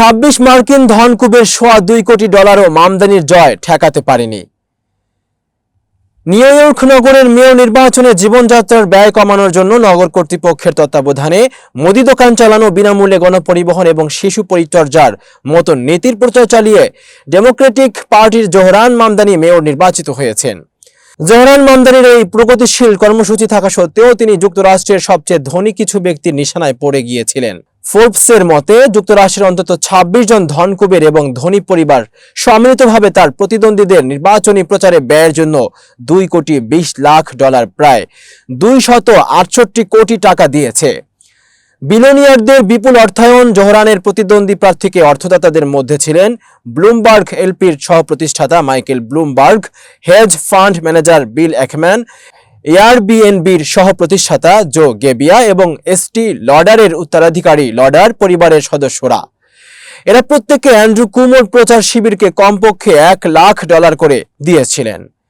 ছাব্বিশ মার্কিন ধনকুবের সোয়া দুই কোটি ডলারও মামদানির জয় ঠেকাতে পারেনি। নিউ ইয়র্ক নগরের মেয়র নির্বাচনে জীবনযাত্রার ব্যয় কমানোর জন্য নগর কর্তৃপক্ষের তত্ত্বাবধানে মুদি দোকান চালানো বিনামূল্যে গণপরিবহন এবং শিশু পরিচর্যার মতো নীতির প্রচার চালিয়ে ডেমোক্রেটিক পার্টির জোহরান মামদানি মেয়র নির্বাচিত হয়েছেন। জোহরান মামদানির এই প্রগতিশীল কর্মসূচি থাকা সত্ত্বেও তিনি যুক্তরাষ্ট্রের সবচেয়ে ধনী কিছু ব্যক্তির নিশানায় পড়ে গিয়েছিলেন। ফোর্বসের মতে, যুক্তরাষ্ট্রের অন্তত ২৬ জন ধনকুবের এবং ধনী পরিবার সম্মিলিতভাবে তার প্রতিদ্বন্দ্বীদের নির্বাচনী প্রচারে ব্যয়ের জন্য দুই কোটি বিশ লাখ ডলার প্রায় দুই শত আটষট্টি কোটি টাকা দিয়েছে। বিলোনিয়ারদের বিপুল অর্থায়ন জোহরানের প্রতিদ্বন্দ্বী প্রার্থীকে অর্থদাতাদের মধ্যে ছিলেন ব্লুমবার্গ এলপির সহ প্রতিষ্ঠাতা Michael Bloomberg, hedge fund manager Bill Ackman এয়ারবিএনবির সহ প্রতিষ্ঠাতা জো গেবিয়া এবং এসটি লডারের উত্তরাধিকারী লডার পরিবারের সদস্যরা। এরা প্রত্যেকে অ্যান্ড্রু কুমোর প্রচার শিবিরকে কমপক্ষে এক লাখ ডলার করে দিয়েছিলেন।